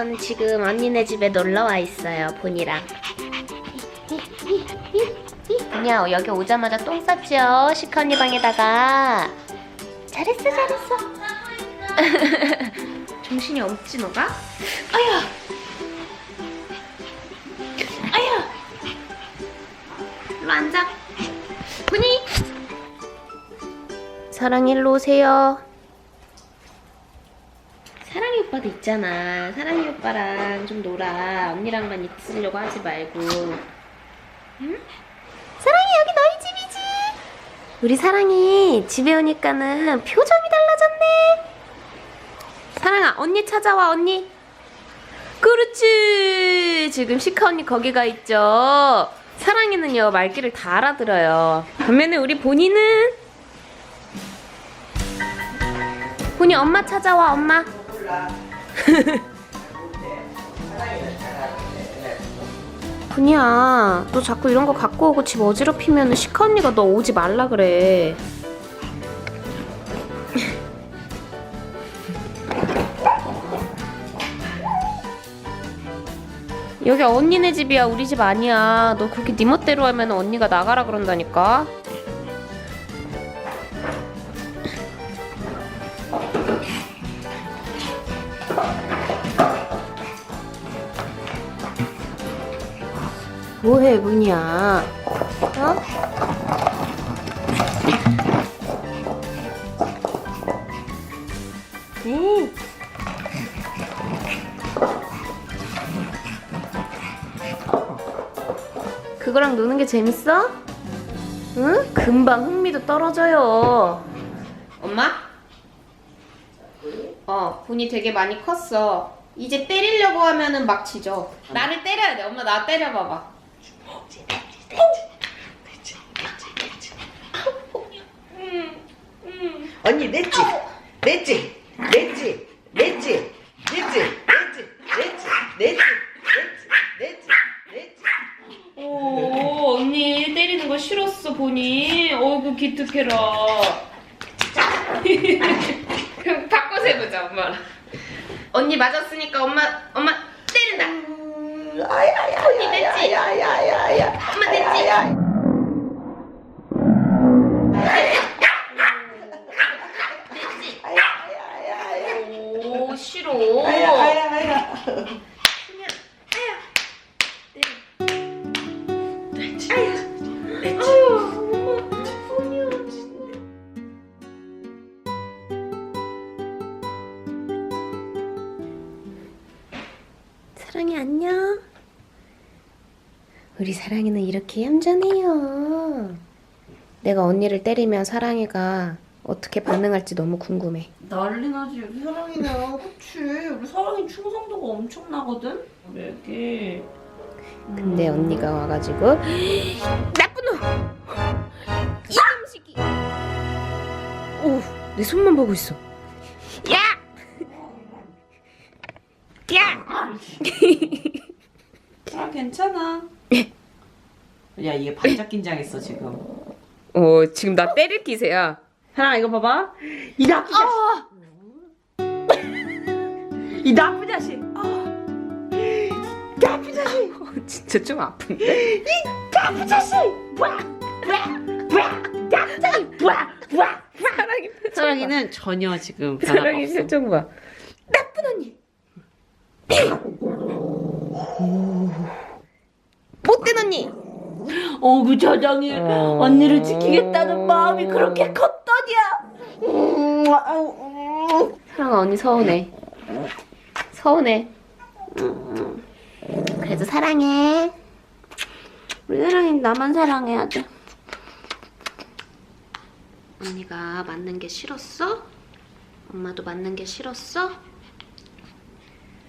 전 지금 언니네 집에 놀러 와 있어요, 본이랑. 그냥 여기 오자마자 똥 쌌죠? 시카 언니 방에다가. 잘했어, 잘했어. 정신이 없지, 너가? 아야! 아야! 일로 앉아. 본이! 사랑 일로 오세요. 사랑이 오빠도 있잖아. 사랑이 오빠랑 좀 놀아. 언니랑만 있으려고 하지 말고. 응? 사랑이 여기 너희 집이지? 우리 사랑이 집에 오니까는 표정이 달라졌네. 사랑아, 언니 찾아와, 언니. 그렇지. 지금 시카 언니 거기 가 있죠. 사랑이는요, 말귀를 다 알아들어요. 반면에 우리 본이는 본이 엄마 찾아와, 엄마. 분이야, 너 자꾸 이런 거 갖고 오고 집 어지럽히면 시카 언니가 너 오지 말라 그래. 여기 언니네 집이야, 우리 집 아니야. 너 그렇게 네 멋대로 하면 언니가 나가라 그런다니까. 뭐해, 문이야? 어? 네. 그거랑 노는 게 재밌어? 응? 금방 흥미도 떨어져요. 엄마? 어, 분이 되게 많이 컸어. 이제 때리려고 하면은 막 지져. 나를 때려야 돼. 엄마 나 때려봐봐. 언니 냈지? 냈지? 냈지? 냈지? 냈지? 냈지? 냈지? 냈지? 냈지? 냈지? 오, 언니 때리는 거 싫었어, 보니. 어이구, 기특해라. 바꿔서 해보자, 엄마랑. 언니 맞았으니까 엄마, 엄마 때린다. 언니? 야야야야 엄마? 오, 싫어. 사랑이 안녕. 우리 사랑이는 이렇게 얌전해요. 내가 언니를 때리면 사랑이가 어떻게 반응할지 너무 궁금해. 난리 나지 우리 사랑이는 그치 우리 사랑이 충성도가 엄청나거든 이렇게 근데 언니가 와가지고 나쁜 놈! 이놈식이! 오, 내 손만 보고 있어. 아 괜찮아. 야 이게 반짝 긴장했어 지금. 어, 지금 나 때릴 기세야. 사랑아 이거 봐봐. 이 나쁜 자식. 이 나쁜 자식. 나쁜 자식. 진짜 좀 아픈데? 나쁜 자식. 나쁜 자식 사랑이 표정 봐. 사랑이는 전혀 지금 변화가 사랑이 없어. 표정 봐. 나쁜 언니. 못된 언니. 어그 저장이 어. 언니를 지키겠다는 마음이 그렇게 컸더냐 음, 아우, 음. 사랑아 언니 서운해. 서운해. 그래도 사랑해. 우리 사랑이 나만 사랑해야 돼. 언니가 맞는 게 싫었어? 엄마도 맞는 게 싫었어?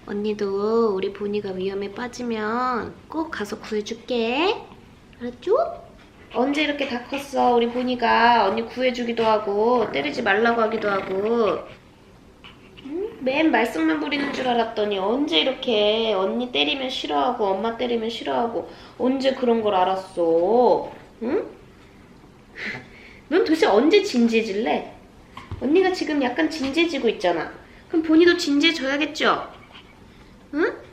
언니도 우리 보니가 위험에 빠지면 꼭 가서 구해줄게. 알았죠? 언제 이렇게 다 컸어? 우리 보니가 언니 구해주기도 하고 때리지 말라고 하기도 하고 응? 맨 말썽만 부리는 줄 알았더니 언제 이렇게 언니 때리면 싫어하고 엄마 때리면 싫어하고 언제 그런 걸 알았어? 응? 넌 도대체 언제 진지해질래? 언니가 지금 약간 진지해지고 있잖아. 그럼 본이도 진지해져야겠죠? 응?